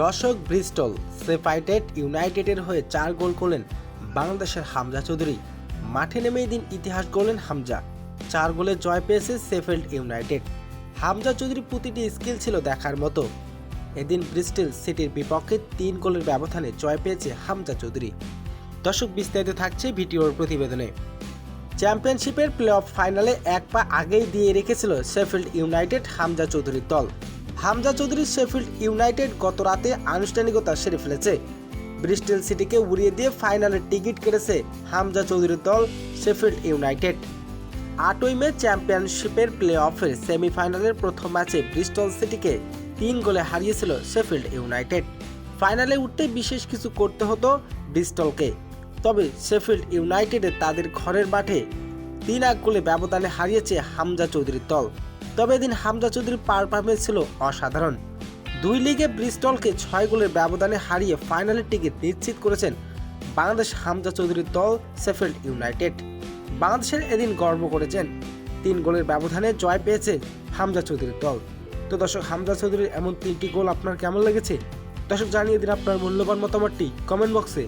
দর্শক ব্রিস্টল সেফাইটেড ইউনাইটেডের হয়ে চার গোল করলেন বাংলাদেশের হামজা চৌধুরী। মাঠে নেমে দিন ইতিহাস গড়লেন হামজা। চার গোলে জয় পেয়েছে সেফেল্ড ইউনাইটেড হামজা চৌধুরী প্রতিটি স্কিল ছিল দেখার মতো। এদিন ব্রিস্টল সিটির বিপক্ষে তিন গোলের ব্যবধানে জয় পেয়েছে হামজা চৌধুরী। দর্শক, বিস্তারিত থাকছে ভিডিওর প্রতিবেদনে। চ্যাম্পিয়নশিপের প্লে অফ ফাইনালে এক পা আগেই দিয়ে রেখেছিল শেফিল্ড ইউনাইটেড হামজা চৌধুরীর দল। হামজা চৌধুরী শেফিল্ড ইউনাইটেড গত রাতে আনুষ্ঠানিকতা সেরে ফেলেছে। ব্রিস্টেল সিটিকে উড়িয়ে দিয়ে ফাইনালের টিকিট কেটেছে হামজা চৌধুরীর দল শেফিল্ড ইউনাইটেড। আটই মে চ্যাম্পিয়নশিপের প্লে অফের সেমিফাইনালের প্রথম ম্যাচে ব্রিস্টল সিটিকে তিন গোলে হারিয়েছিল শেফিল্ড ইউনাইটেড। ফাইনালে উঠতে বিশেষ কিছু করতে হতো ব্রিস্টলকে। তবে শেফিল্ড ইউনাইটেডে তাদের ঘরের মাঠে তিন এক গোলে ব্যবধানে হারিয়েছে হামজা চৌধুরীর দল। তবে এদিন হামজা চৌধুরীর পারফরমেন্স ছিল অসাধারণ। দুই লিগে ব্রিস্টলকে ছয় গোলের ব্যবধানে হারিয়ে ফাইনালের টিকিট নিশ্চিত করেছেন বাংলাদেশ হামজা চৌধুরীর দল শেফিল্ড ইউনাইটেড। বাংলাদেশের এদিন গর্ব করেছেন। তিন গোলের ব্যবধানে জয় পেয়েছে হামজা চৌধুরীর দল। তো দর্শক, হামজা চৌধুরীর এমন তিনটি গোল আপনার কেমন লেগেছে? দর্শক, জানিয়ে দিন আপনার মূল্যবান মতামতটি কমেন্ট বক্সে।